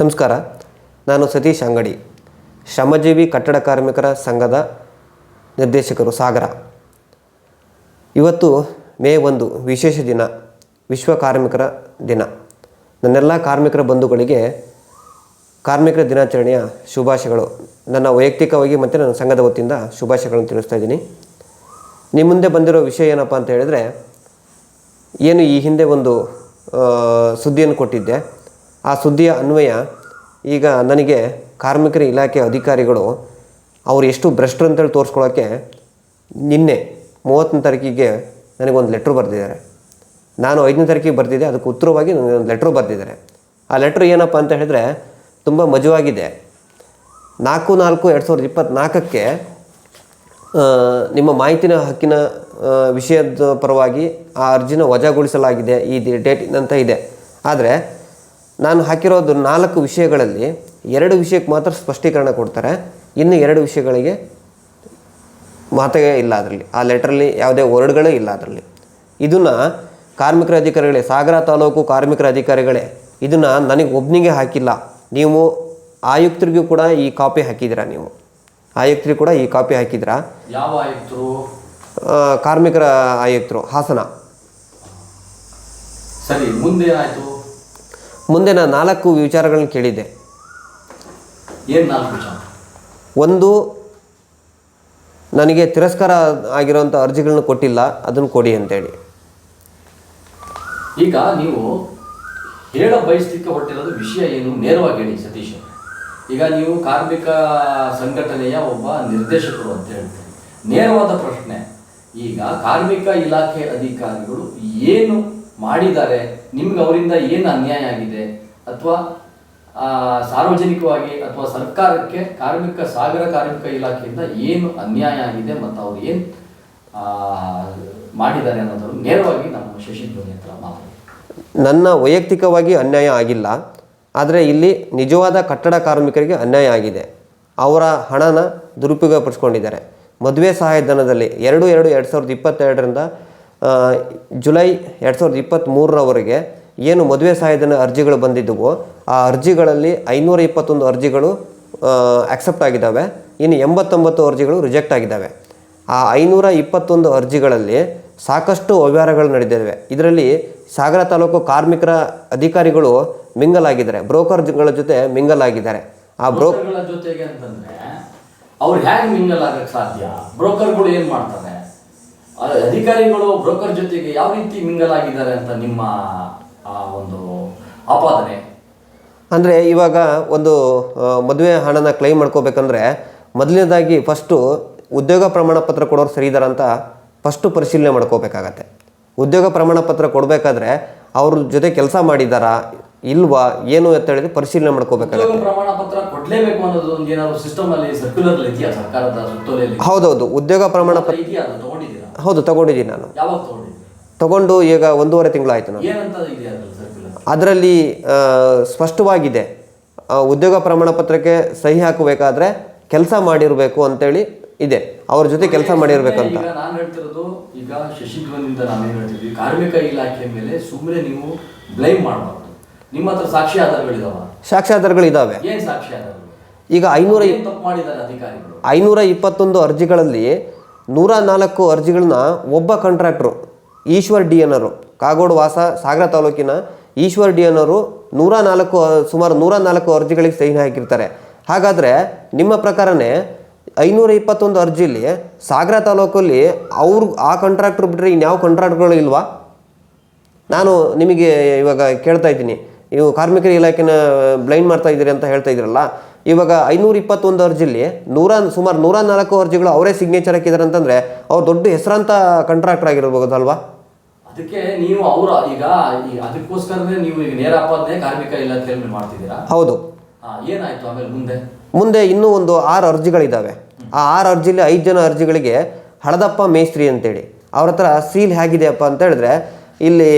ನಮಸ್ಕಾರ, ನಾನು ಸತೀಶ್ ಅಂಗಡಿ, ಶ್ರಮಜೀವಿ ಕಟ್ಟಡ ಕಾರ್ಮಿಕರ ಸಂಘದ ನಿರ್ದೇಶಕರು ಸಾಗರ. ಇವತ್ತು ಮೇ ಒಂದು ವಿಶೇಷ ದಿನ, ವಿಶ್ವ ಕಾರ್ಮಿಕರ ದಿನ. ನನ್ನೆಲ್ಲ ಕಾರ್ಮಿಕರ ಬಂಧುಗಳಿಗೆ ಕಾರ್ಮಿಕರ ದಿನಾಚರಣೆಯ ಶುಭಾಶಯಗಳು. ನನ್ನ ವೈಯಕ್ತಿಕವಾಗಿ ಮತ್ತು ನನ್ನ ಸಂಘದ ವತಿಯಿಂದ ಶುಭಾಶಯಗಳನ್ನು ತಿಳಿಸ್ತಾ ಇದ್ದೀನಿ. ನಿಮ್ಮ ಮುಂದೆ ಬಂದಿರೋ ವಿಷಯ ಏನಪ್ಪ ಅಂತ ಹೇಳಿದರೆ, ಏನು ಈ ಹಿಂದೆ ಒಂದು ಸುದ್ದಿಯನ್ನು ಕೊಟ್ಟಿದ್ದೆ. ಆ ಸುದ್ದಿಯ ಅನ್ವಯ ಈಗ ನನಗೆ ಕಾರ್ಮಿಕರ ಇಲಾಖೆ ಅಧಿಕಾರಿಗಳು ಅವ್ರು ಎಷ್ಟು ಭ್ರಷ್ಟರು ಅಂತೇಳಿ ತೋರಿಸ್ಕೊಳ್ಳೋಕ್ಕೆ ನಿನ್ನೆ ಮೂವತ್ತನೇ ತಾರೀಕಿಗೆ ನನಗೊಂದು ಲೆಟ್ರ್ ಬರೆದಿದ್ದಾರೆ. ನಾನು ಐದನೇ ತಾರೀಕಿಗೆ ಬರೆದಿದ್ದೆ, ಅದಕ್ಕೆ ಉತ್ತರವಾಗಿ ನನಗೆ ಒಂದು ಲೆಟ್ರ್ ಬರೆದಿದ್ದಾರೆ. ಆ ಲೆಟ್ರ್ ಏನಪ್ಪ ಅಂತ ಹೇಳಿದ್ರೆ ತುಂಬ ಮಜವಾಗಿದೆ. ನಾಲ್ಕು ನಾಲ್ಕು ಎರಡು ಸಾವಿರದ ಇಪ್ಪತ್ತ್ನಾಲ್ಕಕ್ಕೆ ನಿಮ್ಮ ಮಾಹಿತಿನ ಹಕ್ಕಿನ ವಿಷಯದ ಪರವಾಗಿ ಆ ಅರ್ಜಿನ ವಜಾಗೊಳಿಸಲಾಗಿದೆ, ಈ ಡೇಟ್ ಅಂತ ಇದೆ. ಆದರೆ ನಾನು ಹಾಕಿರೋದು ನಾಲ್ಕು ವಿಷಯಗಳಲ್ಲಿ ಎರಡು ವಿಷಯಕ್ಕೆ ಮಾತ್ರ ಸ್ಪಷ್ಟೀಕರಣ ಕೊಡ್ತಾರೆ. ಇನ್ನು ಎರಡು ವಿಷಯಗಳಿಗೆ ಮಾತೇ ಇಲ್ಲ ಅದರಲ್ಲಿ. ಆ ಲೆಟ್ರಲ್ಲಿ ಯಾವುದೇ ವರ್ಡ್ಗಳೇ ಇಲ್ಲ ಅದರಲ್ಲಿ. ಇದನ್ನು ಕಾರ್ಮಿಕರ ಅಧಿಕಾರಿಗಳೇ ಸಾಗರ ತಾಲೂಕು ಕಾರ್ಮಿಕರ ಅಧಿಕಾರಿಗಳೇ ಇದನ್ನು ನನಗೆ ಒಬ್ಬನಿಗೆ ಹಾಕಿಲ್ಲ. ನೀವು ಆಯುಕ್ತರಿಗೂ ಕೂಡ ಈ ಕಾಪಿ ಹಾಕಿದ್ದೀರಾ ನೀವು? ಆಯುಕ್ತರಿಗೂ ಕೂಡ ಈ ಕಾಪಿ ಹಾಕಿದ್ದೀರಾ? ಯಾವ ಆಯುಕ್ತರು? ಕಾರ್ಮಿಕರ ಆಯುಕ್ತರು ಹಾಸನ. ಸರಿ ಮುಂದೆ ಏನಾಯ್ತು ಮುಂದೆ ನಾನು ನಾಲ್ಕು ವಿಚಾರಗಳನ್ನು ಕೇಳಿದ್ದೆ. ಏನ್ ನಾಲ್ಕು ವಿಚಾರ? ಒಂದು ನನಗೆ ತಿರಸ್ಕಾರ ಆಗಿರೋಂಥ ಅರ್ಜಿಗಳನ್ನ ಕೊಟ್ಟಿಲ್ಲ ಅದನ್ನು ಕೊಡಿ ಅಂತೇಳಿ. ಈಗ ನೀವು ಹೇಳ ಬಯಸಲಿಕ್ಕೆ ಹೊಟ್ಟಿರೋದು ವಿಷಯ ಏನು? ನೇರವಾಗಿ ಹೇಳಿ ಸತೀಶ್ ಈಗ ನೀವು ಕಾರ್ಮಿಕ ಸಂಘಟನೆಯ ಒಬ್ಬ ನಿರ್ದೇಶಕರು ಅಂತ ಹೇಳ್ತೀರಿ. ನೇರವಾದ ಪ್ರಶ್ನೆ ಈಗ ಕಾರ್ಮಿಕ ಇಲಾಖೆ ಅಧಿಕಾರಿಗಳು ಏನು ಮಾಡಿದ್ದಾರೆ, ನಿಮ್ಗೆ ಅವರಿಂದ ಏನು ಅನ್ಯಾಯ ಆಗಿದೆ? ಅಥವಾ ಸಾರ್ವಜನಿಕವಾಗಿ ಅಥವಾ ಸರ್ಕಾರಕ್ಕೆ ಕಾರ್ಮಿಕ, ಸಾಗರ ಕಾರ್ಮಿಕ ಇಲಾಖೆಯಿಂದ ಏನು ಅನ್ಯಾಯ ಆಗಿದೆ ಮತ್ತು ಅವ್ರು ಏನು ಮಾಡಿದ್ದಾರೆ ಅನ್ನೋದನ್ನು ನೇರವಾಗಿ ನಮ್ಮ ಶಶಿಧ್ವನಿ ಹತ್ರ ಮಾತಾಡಿ. ನನ್ನ ವೈಯಕ್ತಿಕವಾಗಿ ಅನ್ಯಾಯ ಆಗಿಲ್ಲ, ಆದರೆ ಇಲ್ಲಿ ನಿಜವಾದ ಕಟ್ಟಡ ಕಾರ್ಮಿಕರಿಗೆ ಅನ್ಯಾಯ ಆಗಿದೆ. ಅವರ ಹಣನ ದುರುಪಯೋಗ ಪಡಿಸ್ಕೊಂಡಿದ್ದಾರೆ ಮದುವೆ ಸಹಾಯಧನದಲ್ಲಿ ಎರಡು ಎರಡು ಎರಡು ಸಾವಿರದ ಇಪ್ಪತ್ತೆರಡರಿಂದ ಜುಲೈ ಎರಡು ಸಾವಿರದ ಇಪ್ಪತ್ತ್ಮೂರರವರೆಗೆ ಏನು ಮದುವೆ ಸಹಾಯಧನ ಅರ್ಜಿಗಳು ಬಂದಿದ್ದವು ಆ ಅರ್ಜಿಗಳಲ್ಲಿ ಐನೂರ ಇಪ್ಪತ್ತೊಂದು ಅರ್ಜಿಗಳು ಆಕ್ಸೆಪ್ಟ್ ಆಗಿದ್ದಾವೆ. ಇನ್ನು ಎಂಬತ್ತೊಂಬತ್ತು ಅರ್ಜಿಗಳು ರಿಜೆಕ್ಟ್ ಆಗಿದ್ದಾವೆ. ಆ ಐನೂರ ಇಪ್ಪತ್ತೊಂದು ಅರ್ಜಿಗಳಲ್ಲಿ ಸಾಕಷ್ಟು ಅವ್ಯವಹಾರಗಳು ನಡೆದಿವೆ ಇದರಲ್ಲಿ ಸಾಗರ ತಾಲೂಕು ಕಾರ್ಮಿಕರ ಅಧಿಕಾರಿಗಳು ಮಿಂಗಲ್ ಆಗಿದ್ದಾರೆ ಬ್ರೋಕರ್ಗಳ ಜೊತೆ ಮಿಂಗಲ್ ಆಗಿದ್ದಾರೆ ಆ ಬ್ರೋ ಬ್ರೋಕರ್ಗಳ ಜೊತೆಗೆ ಅಂತಂದ್ರೆ, ಅವ್ರು ಹೇಗೆ ಮಿಂಗಲ್ ಆಗಕ್ಕೆ ಸಾಧ್ಯ? ಬ್ರೋಕರ್ಗಳು ಏನು ಮಾಡ್ತಾರೆ? ಅಧಿಕಾರಿಗಳು ಬ್ರೋಕರ್ ಜೊತೆಗೆ ಯಾವ ರೀತಿ ಮಿಂಗಲ್ ಆಗಿದ್ದಾರೆ ಅಂತ ನಿಮ್ಮ ಆ ಒಂದು ಆಪಾದನೆ? ಅಂದರೆ ಇವಾಗ ಒಂದು ಮದುವೆ ಹಣನ ಕ್ಲೈಮ್ ಮಾಡ್ಕೋಬೇಕಂದ್ರೆ ಮೊದಲನೇದಾಗಿ ಫಸ್ಟು ಉದ್ಯೋಗ ಪ್ರಮಾಣ ಪತ್ರ ಕೊಡೋರು ಸರಿ ಇದಾರ ಅಂತ ಫಸ್ಟು ಪರಿಶೀಲನೆ ಮಾಡ್ಕೋಬೇಕಾಗತ್ತೆ. ಉದ್ಯೋಗ ಪ್ರಮಾಣ ಪತ್ರ ಕೊಡಬೇಕಾದ್ರೆ ಅವ್ರ ಜೊತೆ ಕೆಲಸ ಮಾಡಿದ್ದಾರಾ ಇಲ್ವಾ ಏನು ಅಂತ ಹೇಳಿದ್ರೆ ಪರಿಶೀಲನೆ ಮಾಡ್ಕೋಬೇಕಾಗುತ್ತೆ. ಹೌದೌದು ಉದ್ಯೋಗ ಪ್ರಮಾಣ ಪತ್ರ ಹೌದು ತಗೊಂಡಿದ್ದೀನಿ ನಾನು. ತಗೊಂಡು ಈಗ ಒಂದೂವರೆ ತಿಂಗಳಾಯಿತು ನಾನು. ಅದ್ರಲ್ಲಿ ಸ್ಪಷ್ಟವಾಗಿದೆ. ಉದ್ಯೋಗ ಪ್ರಮಾಣ ಪತ್ರಕ್ಕೆ ಸಹಿ ಹಾಕಬೇಕಾದ್ರೆ ಕೆಲಸ ಮಾಡಿರಬೇಕು ಅಂತೇಳಿ ಇದೆ. ಅವ್ರ ಜೊತೆ ಕೆಲಸ ಮಾಡಿರ್ಬೇಕಂತ ನಾನು ಹೇಳ್ತಿರೋದು ಈಗ ಶಶಿಧ್ವನಿಂದ ನಾವೇನ್ ಹೇಳ್ತಿದ್ವಿ? ಕಾರ್ಮಿಕ ಇಲಾಖೆ ಮೇಲೆ ಸುಮ್ಮನೆ ನೀವು ಬ್ಲೈಮ್ ಮಾಡಬಾರ್ದು. ನಿಮ್ಮ ಹತ್ರ ಸಾಕ್ಷಿ ಆಧಾರಗಳಿದಾವ ಆಧಾರಗಳಿದಾವೆ ಏನ್ ಸಾಕ್ಷಿ ಆಧಾರಗಳು ಈಗ ಐನೂರ ತಪ್ಪು ಮಾಡಿದ್ದಾರೆ ಅಧಿಕಾರಿಗಳು? ಐನೂರ ಇಪ್ಪತ್ತೊಂದು ಅರ್ಜಿಗಳಲ್ಲಿ ನೂರ ನಾಲ್ಕು ಅರ್ಜಿಗಳನ್ನ ಒಬ್ಬ ಕಾಂಟ್ರಾಕ್ಟ್ರು, ಈಶ್ವರ್ ಡಿ ಅನ್ನೋರು ಕಾಗೋಡು ವಾಸ, ಸಾಗರ ತಾಲೂಕಿನ ಈಶ್ವರ್ ಡಿ ಅನ್ನೋರು ನೂರ ನಾಲ್ಕು, ಸುಮಾರು ನೂರ ನಾಲ್ಕು ಅರ್ಜಿಗಳಿಗೆ ಸಹಿ ಹಾಕಿರ್ತಾರೆ. ಹಾಗಾದರೆ ನಿಮ್ಮ ಪ್ರಕಾರನೇ ಐನೂರ ಇಪ್ಪತ್ತೊಂದು ಅರ್ಜಿಲಿ ಸಾಗರ ತಾಲೂಕಲ್ಲಿ ಅವ್ರು, ಆ ಕಾಂಟ್ರಾಕ್ಟ್ರು ಬಿಟ್ಟರೆ ಇನ್ಯಾವ ಕಾಂಟ್ರಾಕ್ಟ್ಗಳು ಇಲ್ವಾ? ನಾನು ನಿಮಗೆ ಇವಾಗ ಕೇಳ್ತಾ ಇದ್ದೀನಿ. ನೀವು ಕಾರ್ಮಿಕರ ಇಲಾಖೆನ ಬ್ಲೈಂಡ್ ಮಾಡ್ತಾ ಇದ್ದೀರಿ ಅಂತ ಹೇಳ್ತಾ ಇದ್ದೀರಲ್ಲ ಇವಾಗ ಐನೂರ ಇಪ್ಪತ್ತೊಂದು ಅರ್ಜಿಲಿ ನೂರ ಸುಮಾರು ನೂರ ನಾಲ್ಕು ಅರ್ಜಿಗಳು ಅವರೇ ಸಿಗ್ನೇಚರ್ ಹಾಕಿದ್ದಾರೆ ಅಂತಂದರೆ ಅವ್ರು ದೊಡ್ಡ ಹೆಸರಾಂತ ಕಾಂಟ್ರಾಕ್ಟರ್ ಆಗಿರ್ಬೋದಲ್ವಾ? ಅದಕ್ಕೆ ನೀವು ಅವರ ಈಗ ಅದಕ್ಕೋಸ್ಕರನೇ ನೀವು ಈಗ ನೇರ ಆಪಾದನೆ ಕಾರ್ಮಿಕ ಇಲಾಖೆ ಮಾಡ್ತಿದ್ದೀರಾ? ಹೌದು. ಏನಾಯ್ತು ಆಮೇಲೆ ಮುಂದೆ? ಮುಂದೆ ಇನ್ನೂ ಒಂದು ಆರು ಅರ್ಜಿಗಳಿದ್ದಾವೆ ಆ ಆರು ಅರ್ಜಿಲಿ ಐದು ಜನ ಅರ್ಜಿಗಳಿಗೆ ಹಳದಪ್ಪ ಮೇಸ್ತ್ರಿ ಅಂತೇಳಿ. ಅವ್ರ ಹತ್ರ ಸೀಲ್ ಹೇಗಿದೆಯಪ್ಪ ಅಂತ ಹೇಳಿದ್ರೆ ಇಲ್ಲಿ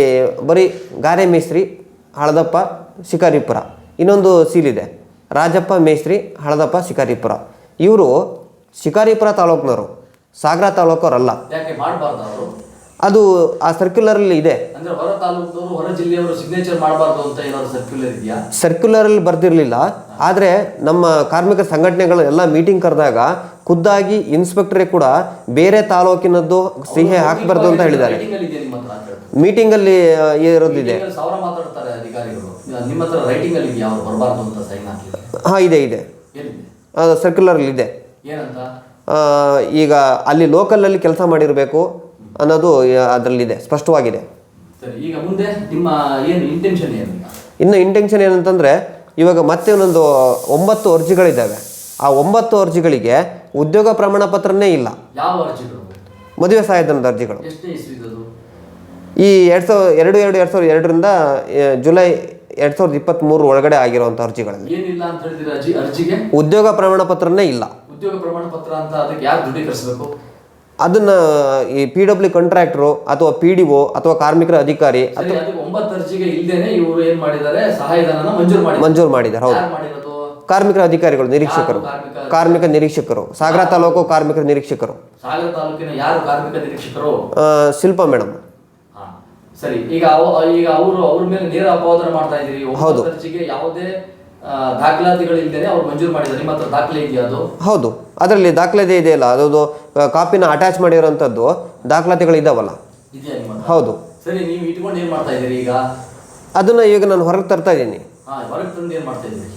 ಬರೀ ಗಾರೆ ಮೇಸ್ತ್ರಿ ಹಳದಪ್ಪ ಶಿಕಾರಿಪುರ ಇನ್ನೊಂದು ಸೀಲ್ ಇದೆ. ರಾಜಪ್ಪ ಮೇಸ್ತ್ರಿ ಹಳದಪ್ಪ ಶಿಕಾರಿಪುರ. ಇವರು ಶಿಕಾರಿಪುರ ತಾಲೂಕಿನವರು. ಸಾಗರ ತಾಲೂಕವರಲ್ಲ. ಅದು ಆ ಸರ್ಕ್ಯುಲರಲ್ಲಿ ಇದೆ. ಸರ್ಕ್ಯುಲರಲ್ಲಿ ಬರ್ದಿರಲಿಲ್ಲ. ಆದರೆ ನಮ್ಮ ಕಾರ್ಮಿಕ ಸಂಘಟನೆಗಳು ಎಲ್ಲ ಮೀಟಿಂಗ್ ಕರೆದಾಗ ಖುದ್ದಾಗಿ ಇನ್ಸ್ಪೆಕ್ಟರೇ ಕೂಡ ಬೇರೆ ತಾಲೂಕಿನದ್ದು ಸಿಹೆ ಹಾಕಬಾರ್ದು ಅಂತ ಹೇಳಿದ್ದಾರೆ. ಮೀಟಿಂಗಲ್ಲಿ ಇರೋದಿದೆ. ಹಾಂ ಇದೆ ಇದೆ. ಆ, ಈಗ ಅಲ್ಲಿ ಲೋಕಲಲ್ಲಿ ಕೆಲಸ ಮಾಡಿರಬೇಕು ಅನ್ನೋದು ಅದರಲ್ಲಿದೆ ಸ್ಪಷ್ಟವಾಗಿದೆ? ಇನ್ನು ಇಂಟೆನ್ಷನ್ ಏನಂತಂದರೆ ಇವಾಗ ಮತ್ತೆ ಒಂದೊಂದು ಒಂಬತ್ತು ಅರ್ಜಿಗಳಿದ್ದಾವೆ. ಆ ಒಂಬತ್ತು ಅರ್ಜಿಗಳಿಗೆ ಉದ್ಯೋಗ ಪ್ರಮಾಣ ಪತ್ರನೇ ಇಲ್ಲ. ಮದುವೆ ಸಹಾಯಧನದ ಅರ್ಜಿಗಳು. ಈ ಎರಡು ಸಾವಿರ ಎರಡು ಎರಡು ಎರಡು ಸಾವಿರದ ಎರಡರಿಂದ ಜುಲೈ ಎರಡು ಸಾವಿರದ ಇಪ್ಪತ್ತ್ಮೂರು ಒಳಗಡೆ ಆಗಿರುವಂತ ಅರ್ಜಿಗಳಲ್ಲಿ. ಏನಿಲ್ಲ ಅಂತ ಅರ್ಜಿ ಅರ್ಜಿಗೆ? ಉದ್ಯೋಗ ಪ್ರಮಾಣ ಪತ್ರನೇ ಇಲ್ಲ. ಉದ್ಯೋಗ ಪ್ರಮಾಣ ಪತ್ರ ಅಂತ ಅದಕ್ಕೆ ಯಾರು ದೃಢೀಕರಿಸಬೇಕು ಅದನ್ನ ಈ ಪಿ ಡಬ್ಲ್ಯೂ ಕಾಂಟ್ರಾಕ್ಟ್ರು ಅಥವಾ ಪಿ ಡಿ ಒ ಅಥವಾ ಕಾರ್ಮಿಕರ ಅಧಿಕಾರಿ ಸರಿ ಅದಕ್ಕೆ ಒಂಬತ್ತು ಅರ್ಜಿಗೆ ಇಲ್ದೇನೆ ಇವರು ಏನ್ ಮಾಡಿದ್ದಾರೆ? ಮಂಜೂರು ಮಾಡಿ ಮಂಜೂರು ಮಾಡಿದ್ದಾರೆ ಹೌದು. ಮಾಡಿರೋದು? ಕಾರ್ಮಿಕರ ಅಧಿಕಾರಿಗಳು ನಿರೀಕ್ಷಕರು. ಕಾರ್ಮಿಕ ಕಾರ್ಮಿಕ ನಿರೀಕ್ಷಕರು. ಸಾಗರ ತಾಲೂಕು ಕಾರ್ಮಿಕರ ನಿರೀಕ್ಷಕರು. ಸಾಗರ ತಾಲೂಕಿನ ಯಾರು ಕಾರ್ಮಿಕ ನಿರೀಕ್ಷಕರು? ಆ, ಶಿಲ್ಪ ಮೇಡಮ್. ಸರಿ ಈಗ ಈಗ ಅವರು ಅವ್ರ ಮೇಲೆ ನೇರ ಅಪವಾದನ ಮಾಡ್ತಾ ಇದ್ದೀರಿ ಹೌದು. ಖರ್ಚಿಗೆ ಯಾವುದೇ ಆ, ದಾಖಲಾತಿಗಳಿಲ್ದೇನೆ ಅವ್ರು ಮಂಜೂರು ಮಾಡಿದ್ದಾರೆ. ನಿಮ್ಮ ಹತ್ರ ದಾಖಲೆ ಇದೆಯಾ ಅದು? ಹೌದು. ಅದರಲ್ಲಿ ದಾಖಲಾತಿ ಇದೆಯಲ್ಲ ಅದೊಂದು ಆ, ಕಾಪಿನ ಅಟ್ಯಾಚ್ ಮಾಡಿರೋಂಥದ್ದು ದಾಖಲಾತಿಗಳು ಇದಾವಲ್ಲ ಇದೆಯಾ ನಿಮ್ಮ ಹತ್ರ? ಹೌದು. ಸರಿ ನೀವು ಇಟ್ಕೊಂಡು ಏನ್ ಮಾಡ್ತಾ ಇದ್ದೀರಿ ಈಗ? ಅದನ್ನು ಈಗ ನಾನು ಹೊರಗೆ ತರ್ತಾ ಇದ್ದೀನಿ. ಹಾ ಹೊರಗೆ ತಂದು ಏನ್ ಮಾಡ್ತಾ ಇದ್ದೀರಿ?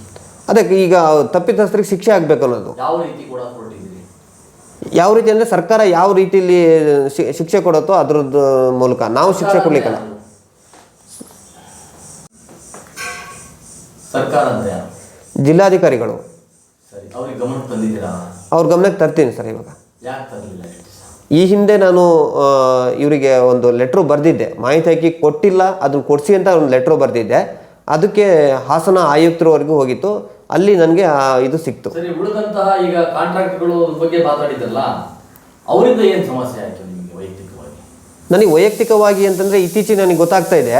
ಅದಕ್ಕೆ ಈಗ ತಪ್ಪಿತಸ್ಥರಿಗೆ ಶಿಕ್ಷೆ ಆಗಬೇಕು ಅನ್ನೋದು. ಯಾವ ರೀತಿ ಕೂಡ ಹೊರಟಿದ್ದೀರಿ ಯಾವ ರೀತಿ ಅಂದರೆ ಸರ್ಕಾರ ಯಾವ ರೀತಿಯಲ್ಲಿ ಶಿಕ್ಷೆ ಕೊಡುತ್ತೋ ಅದ್ರದ್ದು ಮೂಲಕ. ನಾವು ಶಿಕ್ಷೆ ಕೊಡ್ಲಿಕ್ಕಲ್ಲ. ಜಿಲ್ಲಾಧಿಕಾರಿಗಳು. ಅವ್ರ ಗಮನಕ್ಕೆ ತರ್ತೀನಿ ಸರ್ ಇವಾಗ. ಈ ಹಿಂದೆ ನಾನು ಇವರಿಗೆ ಒಂದು ಲೆಟ್ರು ಬರೆದಿದ್ದೆ. ಮಾಹಿತಿ ಹಾಕಿ ಕೊಟ್ಟಿಲ್ಲ ಅದನ್ನು ಕೊಡಿಸಿ ಅಂತ ಒಂದು ಲೆಟ್ರು ಬರೆದಿದ್ದೆ. ಅದಕ್ಕೆ ಹಾಸನ ಆಯುಕ್ತರವರೆಗೂ ಹೋಗಿತ್ತು. ಅಲ್ಲಿ ನನಗೆ ಇದು ಸಿಕ್ತು. ಸರಿ ಉಳಿದಂತಹ ಈಗ ಕಾಂಟ್ರಾಕ್ಟ್ಗಳು ಬಗ್ಗೆ ಮಾತಾಡಿದ್ರಲ್ಲ ಅವರಿಂದ ಏನು ಸಮಸ್ಯೆ ಆಯ್ತು ನಿಮಗೆ ವೈಯಕ್ತಿಕವಾಗಿ? ನನಗೆ ವೈಯಕ್ತಿಕವಾಗಿ ಅಂತಂದರೆ ಇತ್ತೀಚೆಗೆ ನನಗೆ ಗೊತ್ತಾಗ್ತಾ ಇದೆ.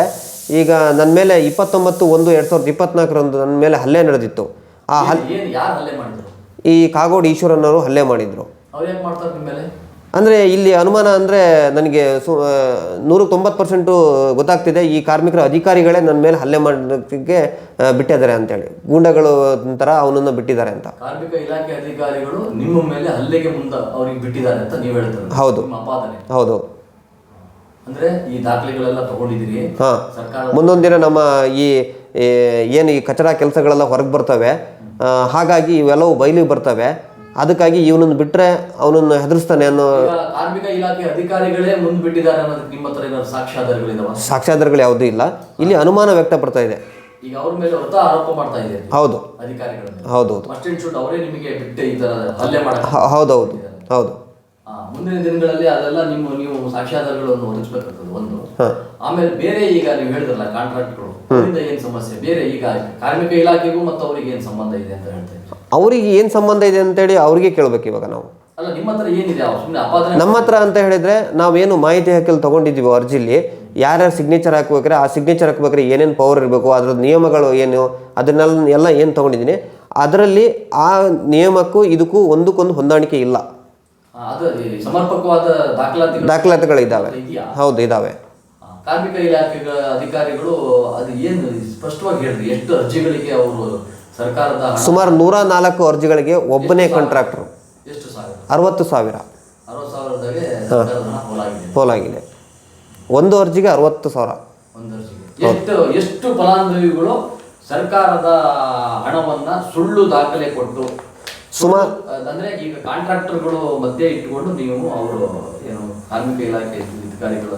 ಈಗ ನನ್ನ ಮೇಲೆ ಇಪ್ಪತ್ತೊಂಬತ್ತು ಒಂದು ಎರಡು ಸಾವಿರದ ಇಪ್ಪತ್ನಾಲ್ಕರಂದು ನನ್ನ ಮೇಲೆ ಹಲ್ಲೆ ನಡೆದಿತ್ತು. ಆ ಹಲ್ ಏನು ಯಾರು ಹಲ್ಲೆ ಮಾಡಿದ್ರು? ಈ ಕಾಗೋಡು ಈಶ್ವರನವರು ಹಲ್ಲೆ ಮಾಡಿದರು. ಅವ್ರು ಯಾಕೆ ಮಾಡ್ತಾರೆ ನಿಮ್ಮ ಮೇಲೆ? ಅಂದರೆ ಇಲ್ಲಿ ಅನುಮಾನ ಅಂದರೆ ನನಗೆ ಸು ನೂರಕ್ಕೆ ತೊಂಬತ್ತು ಪರ್ಸೆಂಟು ಗೊತ್ತಾಗ್ತಿದೆ. ಈ ಕಾರ್ಮಿಕರ ಅಧಿಕಾರಿಗಳೇ ನನ್ನ ಮೇಲೆ ಹಲ್ಲೆ ಮಾಡೋದಕ್ಕೆ ಬಿಟ್ಟಿದ್ದಾರೆ ಅಂತೇಳಿ. ಗೂಂಡಗಳು ಥರ ಅವನನ್ನು ಬಿಟ್ಟಿದ್ದಾರೆ ಅಂತ. ಕಾರ್ಮಿಕ ಇಲಾಖೆ ಅಧಿಕಾರಿಗಳು ನಿಮ್ಮ ಮೇಲೆ ಹಲ್ಲೆಗೆ ಮುಂದ ಅವ್ರಿಗೆ ಬಿಟ್ಟಿದ್ದಾರೆ ಅಂತ ನೀವು ಹೇಳ್ತಾರೆ ಹೌದು. ಹೌದು. ಅಂದ್ರೆ ಈ ದಾಖಲೆಗಳೆಲ್ಲ ತಗೊಂಡಿದ್ದೀರಿ. ಹಾಂ. ಸರ್ಕಾರ ಮುಂದೊಂದು ದಿನ ನಮ್ಮ ಈ ಏನು ಈ ಕಚಡ ಕೆಲಸಗಳೆಲ್ಲ ಹೊರಗೆ ಬರ್ತವೆ. ಹಾಗಾಗಿ ಇವೆಲ್ಲವೂ ಬಯಲಿಗೆ ಬರ್ತವೆ. ಅದಕ್ಕಾಗಿ ಇವನನ್ನು ಬಿಟ್ಟರೆ ಅವನನ್ನು ಹೆದರಿಸ್ತಾನೆ ಅನ್ನೋ ಕಾರ್ಮಿಕ ಇಲಾಖೆ ಅಧಿಕಾರಿಗಳೇ ಮುಂದ್ಬಿಟ್ಟಿದ್ದಾರೆ ಅನ್ನೋದಕ್ಕೆ ನಿಮ್ಮ ಹತ್ರ ಏನಾದ್ರು ಸಾಕ್ಷ್ಯಾಧಾರಗಳಿದಾವ? ಸಾಕ್ಷ್ಯಾಧಾರಗಳು ಯಾವುದೂ ಇಲ್ಲ. ಇಲ್ಲಿ ಅನುಮಾನ ವ್ಯಕ್ತಪಡ್ತಾ ಇದೆ. ಈಗ ಅವ್ರ ಮೇಲೆ ಹೊತ್ತ ಆರೋಪ ಮಾಡ್ತಾ ಇದೆ ಹೌದು. ಅಧಿಕಾರಿಗಳು ಹೌದು ಹೌದು. ಫಸ್ಟ್ ಇನ್ಸ್ಟಿಟ್ಯೂಟ್ ಅವರೇ ನಿಮಗೆ ಬಿಟ್ಟೆ ಈ ತರ ಹಲ್ಲೆ ಮಾಡಕ್ಕೆ ಹ- ಹೌದೌದು ಹೌದು ಆ, ಮುಂದಿನ ದಿನಗಳಲ್ಲಿ ಅದೆಲ್ಲ ನಿಮ್ಮ ನೀವು ಸಾಕ್ಷ್ಯಾಧಾರಗಳನ್ನು ಒದಗಿಸ್ಬೇಕಾಗ್ತದೆ ಒಂದು. ಹಾಂ. ಆಮೇಲೆ ಬೇರೆ ಈಗ ನೀವು ಹೇಳಿದ್ರಲ್ಲ ಕಾಂಟ್ರಾಕ್ಟ್ಗಳು ಅವರಿಂದ ಏನ್ ಸಮಸ್ಯೆ? ಬೇರೆ ಈಗ ಕಾರ್ಮಿಕ ಇಲಾಖೆಗೂ ಮತ್ತು ಅವರಿಗೆ ಏನ್ ಸಂಬಂಧ ಇದೆ ಅಂತ ಹೇಳ್ತೇನೆ ಅವರಿಗೆ ಏನು ಸಂಬಂಧ ಇದೆ ಅಂತೇಳಿ ಅವ್ರಿಗೆ ಕೇಳಬೇಕು ಇವಾಗ ನಾವು. ನಿಮ್ಮ ಹತ್ರ ಅಂತ ಹೇಳಿದ್ರೆ ನಾವೇನು ಮಾಹಿತಿ ಹಾಕಲು ತಗೊಂಡಿದ್ದೀವಿ ಅರ್ಜಿಲಿ. ಯಾರ್ಯಾರು ಸಿಗ್ನೇಚರ್ ಹಾಕ್ಬೇಕಾರೆ ಆ ಸಿಗ್ನೇಚರ್ ಹಾಕ್ಬೇಕಾದ್ರೆ ಏನೇನು ಪವರ್ ಇರಬೇಕು ಅದ್ರದ್ದು ನಿಯಮಗಳು ಏನು ಅದನ್ನೆಲ್ಲ ಎಲ್ಲ ಏನು ತಗೊಂಡಿದ್ದೀನಿ. ಅದರಲ್ಲಿ ಆ ನಿಯಮಕ್ಕೂ ಇದಕ್ಕೂ ಒಂದಕ್ಕೊಂದು ಹೊಂದಾಣಿಕೆ ಇಲ್ಲ. ಸಮರ್ಪಕವಾದ ದಾಖಲಾತಿಗಳು ದಾಖಲಾತಿಗಳಿದ್ದಾವೆ. ಹೌದು ಇದ್ದಾವೆ. ಕಾರ್ಮಿಕ ಇಲಾಖೆಗಳ ಅಧಿಕಾರಿಗಳು ಅದು ಏನು ಸ್ಪಷ್ಟವಾಗಿ ಹೇಳ್ರಿ ಎಷ್ಟು ಅರ್ಜಿಗಳಿಗೆ ಅವರು ಸುಮಾರು ನೂರ ನಾಲ್ಕು ಅರ್ಜಿಗಳಿಗೆ ಒಬ್ಬನೇ ಕಾಂಟ್ರಾಕ್ಟ್ರು ಅರವತ್ತು ಸಾವಿರ. ಪೋಲಾಗಿದೆ ಪೋಲಾಗಿದೆ ಒಂದು ಅರ್ಜಿಗೆ ಅರವತ್ತು ಸಾವಿರ. ಎಷ್ಟು ಎಷ್ಟು ಫಲಾನುಭವಿಗಳು ಸರ್ಕಾರದ ಹಣವನ್ನ ಸುಳ್ಳು ದಾಖಲೆ ಕೊಟ್ಟು ಸುಮಾರು ಅಂದ್ರೆ ಈಗ ಕಾಂಟ್ರಾಕ್ಟರ್ಗಳು ಮಧ್ಯೆ ಇಟ್ಟುಕೊಂಡು ನೀವು ಅವರು ಏನು ಕಾರ್ಮಿಕ ಇಲಾಖೆ ಅಧಿಕಾರಿಗಳ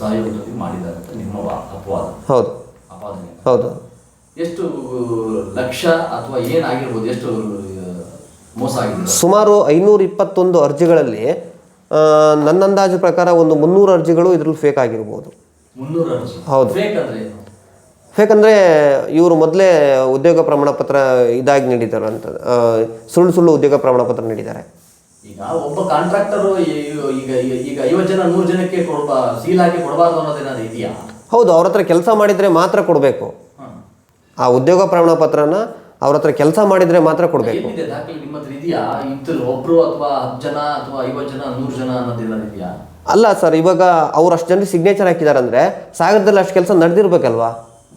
ಸಹಯೋಗದಲ್ಲಿ ಮಾಡಿದ್ದಾರೆ ಅಂತ ನಿಮ್ಮ ಅಪವಾದ. ಹೌದು. ಅಪಾದನೆ ಹೌದು. ಎಷ್ಟು ಲಕ್ಷ ಅಥವಾ ಏನಾಗಿರ್ಬೋದು ಎಷ್ಟು ಮೋಸ ಆಗಿದೆ ಸುಮಾರು ಐನೂರ ಇಪ್ಪತ್ತೊಂದು ಅರ್ಜಿಗಳಲ್ಲಿ ನನ್ನ ಅಂದಾಜು ಪ್ರಕಾರ ಒಂದು ಮುನ್ನೂರು ಅರ್ಜಿಗಳು ಇದ್ರಲ್ಲಿ ಫೇಕ್ ಆಗಿರ್ಬೋದು. ಹೌದು. ಫೇಕ್ ಅಂದ್ರೆ ಇವರು ಮೊದಲೇ ಉದ್ಯೋಗ ಪ್ರಮಾಣ ಪತ್ರ ಇದಾಗಿ ನೀಡಿದ್ದಾರೆ ಅಂತ ಸುಳ್ಳು ಸುಳ್ಳು ಉದ್ಯೋಗ ಪ್ರಮಾಣ ಪತ್ರ ನೀಡಿದ್ದಾರೆ. ಈಗ ಒಬ್ಬ ಕಾಂಟ್ರಾಕ್ಟರ್ ಈಗ ಈಗ ಐವತ್ತು ಜನ ನೂರು ಜನಕ್ಕೆ ಕೊಡ್ಬಾ ಸೀಲ್ ಹಾಕಿ ಕೊಡಬಾರ್ದು ಅನ್ನೋದೇನಾದ್ರು ಇದೆಯಾ? ಹೌದು ಅವ್ರ ಹತ್ರ ಕೆಲಸ ಮಾಡಿದರೆ ಮಾತ್ರ ಕೊಡಬೇಕು. ಆ ಉದ್ಯೋಗ ಪ್ರಮಾಣ ಪತ್ರನ ಅವ್ರ ಹತ್ರ ಕೆಲಸ ಮಾಡಿದರೆ ಮಾತ್ರ ಕೊಡಬೇಕು. ಏನಿದೆ ದಾಖಲೆ ನಿಮ್ಮ ಹತ್ರ ಇದೆಯಾ? ಇತ್ತು ಒಬ್ರು ಅಥವಾ ಹತ್ತು ಜನ ಅಥವಾ ಐವತ್ತು ಜನ ನೂರು ಜನ ಅನ್ನೋದೇನಾದ್ರು ಇದೆಯಾ? ಅಲ್ಲ ಸರ್ ಇವಾಗ ಅವ್ರು ಅಷ್ಟು ಜನರಿಗೆ ಸಿಗ್ನೇಚರ್ ಹಾಕಿದ್ದಾರೆ ಅಂದರೆ ಸಾಗರದಲ್ಲಿ ಅಷ್ಟು ಕೆಲಸ ನಡೆದಿರ್ಬೇಕಲ್ವಾ?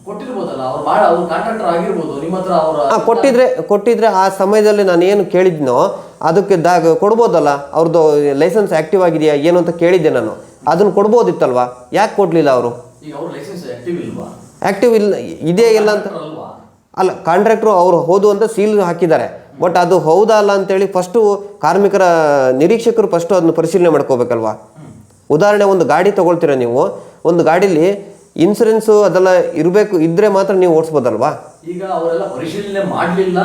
ಕೊಟ್ಟಿರ್ಬೋದಲ್ಲ ಅವ್ರು ಮಾಡ ಅವ್ರು ಕಾಂಟ್ರಾಕ್ಟರ್ ಆಗಿರ್ಬೋದು ನಿಮ್ಮ ಹತ್ರ ಅವರ ಹಾಂ ಕೊಟ್ಟಿದ್ರೆ ಕೊಟ್ಟಿದ್ರೆ ಆ ಸಮಯದಲ್ಲಿ ನಾನು ಏನು ಕೇಳಿದ್ನೋ ಅದಕ್ಕೆ ದಾಗ ಕೊಡ್ಬೋದಲ್ಲ? ಅವ್ರದ್ದು ಲೈಸೆನ್ಸ್ ಆ್ಯಕ್ಟಿವ್ ಆಗಿದೆಯಾ ಏನು ಅಂತ ಕೇಳಿದ್ದೆ ನಾನು. ಅದನ್ನು ಕೊಡ್ಬೋದಿತ್ತಲ್ವಾ? ಯಾಕೆ ಕೊಡಲಿಲ್ಲ ಅವರು? ಈಗ ಅವ್ರ ಲೈಸೆನ್ಸ್ ಆಕ್ಟಿವ್ ಇಲ್ವಾ? ಆ್ಯಕ್ಟಿವ್ ಇಲ್ಲ ಇದೇ ಇಲ್ಲ ಅಂತ? ಅಲ್ಲ ಕಾಂಟ್ರಾಕ್ಟ್ರು ಅವರು ಹೌದು ಅಂತ ಸೀಲ್ ಹಾಕಿದ್ದಾರೆ. ಬಟ್ ಅದು ಹೌದಾ ಅಲ್ಲ ಅಂತೇಳಿ ಫಸ್ಟು ಕಾರ್ಮಿಕರ ನಿರೀಕ್ಷಕರು ಫಸ್ಟು ಅದನ್ನು ಪರಿಶೀಲನೆ ಮಾಡ್ಕೋಬೇಕಲ್ವಾ? ಉದಾಹರಣೆ ಒಂದು ಗಾಡಿ ತೊಗೊಳ್ತೀರ ನೀವು? ಒಂದು ಗಾಡೀಲಿ ಇನ್ಸೂರೆನ್ಸು ಅದೆಲ್ಲ ಇರಬೇಕು ಇದ್ದರೆ ಮಾತ್ರ ನೀವು ಓಡಿಸ್ಬೋದಲ್ವಾ? ಈಗ ಅವರೆಲ್ಲ ಪರಿಶೀಲನೆ ಮಾಡ್ಲಿಲ್ಲ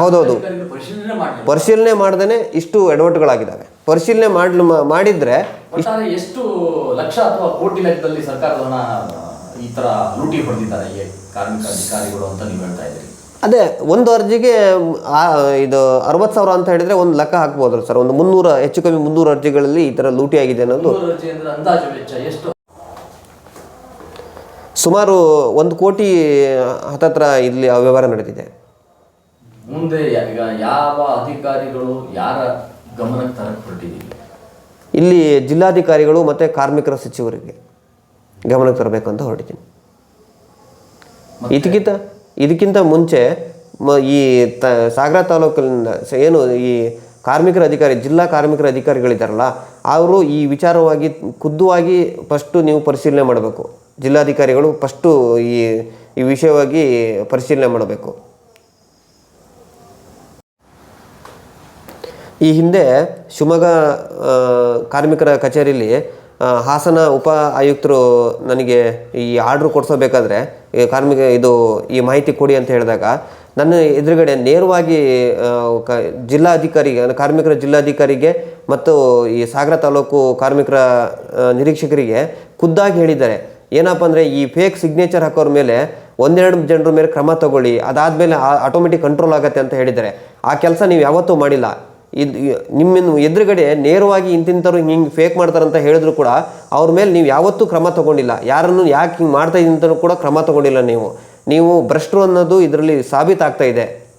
ಹೌದೌದು. ಪರಿಶೀಲನೆ ಮಾಡ್ದೇ ಇಷ್ಟು ಎಡವಟ್ಟುಗಳಾಗಿದ್ದಾವೆ. ಪರಿಶೀಲನೆ ಮಾಡಿದ್ರೆ ಎಷ್ಟು ಲಕ್ಷ ಅಥವಾ ಕೋಟಿ ಲೆಕ್ಕದಲ್ಲಿ ಈ ತರ ಲೂಟಿ ಹೊಡೆದಿದ್ದಾರೆ ಈ ಕಾರ್ಮಿಕ ಅಧಿಕಾರಿಗಳು ಅಂತ ನೀವು ಹೇಳ್ತಾ ಇದ್ದೀರಿ. ಅದೇ ಒಂದು ಅರ್ಜಿಗೆ ಇದು ಅರವತ್ತು ಸಾವಿರ ಅಂತ ಹೇಳಿದ್ರೆ ಒಂದು ಲೆಕ್ಕ ಹಾಕ್ಬೋದಲ್ಲ ಸರ್. ಒಂದು ಮುನ್ನೂರ ಹೆಚ್ಚು ಕಮ್ಮಿ ಮುನ್ನೂರು ಅರ್ಜಿಗಳಲ್ಲಿ ಈ ಥರ ಲೂಟಿ ಆಗಿದೆ ಅನ್ನೋದು. ಸುಮಾರು ಒಂದು ಕೋಟಿ ಹತ್ತತ್ರ ಇಲ್ಲಿ ವ್ಯವಹಾರ ನಡೆದಿದೆ ಮುಂದೆ ಈಗ ಯಾವ ಅಧಿಕಾರಿಗಳು ಯಾರ ಗಮನಕ್ಕೆ ಇಲ್ಲಿ ಜಿಲ್ಲಾಧಿಕಾರಿಗಳು ಮತ್ತು ಕಾರ್ಮಿಕರ ಸಚಿವರಿಗೆ. ಗಮನಕ್ಕೆ ತರಬೇಕು ಅಂತ ಹೊರಟಿದ್ದೀನಿ. ಇದಕ್ಕಿಂತ ಇದಕ್ಕಿಂತ ಮುಂಚೆ ಮ ಈ ತ ಸಾಗರ ತಾಲೂಕಿನಿಂದ ಏನು ಈ ಕಾರ್ಮಿಕರ ಅಧಿಕಾರಿ ಜಿಲ್ಲಾ ಕಾರ್ಮಿಕರ ಅಧಿಕಾರಿಗಳಿದ್ದಾರಲ್ಲ ಅವರು ಈ ವಿಚಾರವಾಗಿ ಖುದ್ದುವಾಗಿ ಫಸ್ಟು ನೀವು ಪರಿಶೀಲನೆ ಮಾಡಬೇಕು. ಜಿಲ್ಲಾಧಿಕಾರಿಗಳು ಫಸ್ಟು ಈ ಈ ವಿಷಯವಾಗಿ ಪರಿಶೀಲನೆ ಮಾಡಬೇಕು. ಈ ಹಿಂದೆ ಶಿವಮೊಗ್ಗ ಕಾರ್ಮಿಕರ ಕಚೇರಿಯಲ್ಲಿ ಹಾಸನ ಉಪ ಆಯುಕ್ತರು ನನಗೆ ಈ ಆರ್ಡ್ರ್ ಕೊಡಿಸೋಬೇಕಾದ್ರೆ ಕಾರ್ಮಿಕ ಇದು ಈ ಮಾಹಿತಿ ಕೊಡಿ ಅಂತ ಹೇಳಿದಾಗ, ನನ್ನ ಎದುರುಗಡೆ ನೇರವಾಗಿ ಕ ಜಿಲ್ಲಾಧಿಕಾರಿಗೆ ಅಂದರೆ ಕಾರ್ಮಿಕರ ಜಿಲ್ಲಾಧಿಕಾರಿಗೆ ಮತ್ತು ಈ ಸಾಗರ ತಾಲೂಕು ಕಾರ್ಮಿಕರ ನಿರೀಕ್ಷಕರಿಗೆ ಖುದ್ದಾಗಿ ಹೇಳಿದ್ದಾರೆ. ಏನಪ್ಪ ಅಂದರೆ ಈ ಫೇಕ್ ಸಿಗ್ನೇಚರ್ ಹಾಕೋರ ಮೇಲೆ ಒಂದೆರಡು ಜನರ ಮೇಲೆ ಕ್ರಮ ತಗೊಳ್ಳಿ, ಅದಾದಮೇಲೆ ಆಟೋಮೆಟಿಕ್ ಕಂಟ್ರೋಲ್ ಆಗುತ್ತೆ ಅಂತ ಹೇಳಿದ್ದಾರೆ. ಆ ಕೆಲಸ ನೀವು ಯಾವತ್ತೂ ಮಾಡಿಲ್ಲ. ಇದು ನಿಮ್ಮನ್ನು ಎದುರುಗಡೆ ನೇರವಾಗಿ ಇಂತಿಂಥವ್ರು ಹಿಂಗೆ ಫೇಕ್ ಮಾಡ್ತಾರಂತ ಹೇಳಿದ್ರು ಕೂಡ ಅವ್ರ ಮೇಲೆ ನೀವು ಯಾವತ್ತೂ ಕ್ರಮ ತಗೊಂಡಿಲ್ಲ. ಯಾರನ್ನು ಯಾಕೆ ಹಿಂಗೆ ಮಾಡ್ತಾ ಇದ್ದಂತ ಕೂಡ ಕ್ರಮ ತಗೊಂಡಿಲ್ಲ ನೀವು. ನೀವು ಭ್ರಷ್ಟರು ಅನ್ನೋದು ಇದರಲ್ಲಿ ಸಾಬೀತಾಗ್ತಾ ಇದೆ.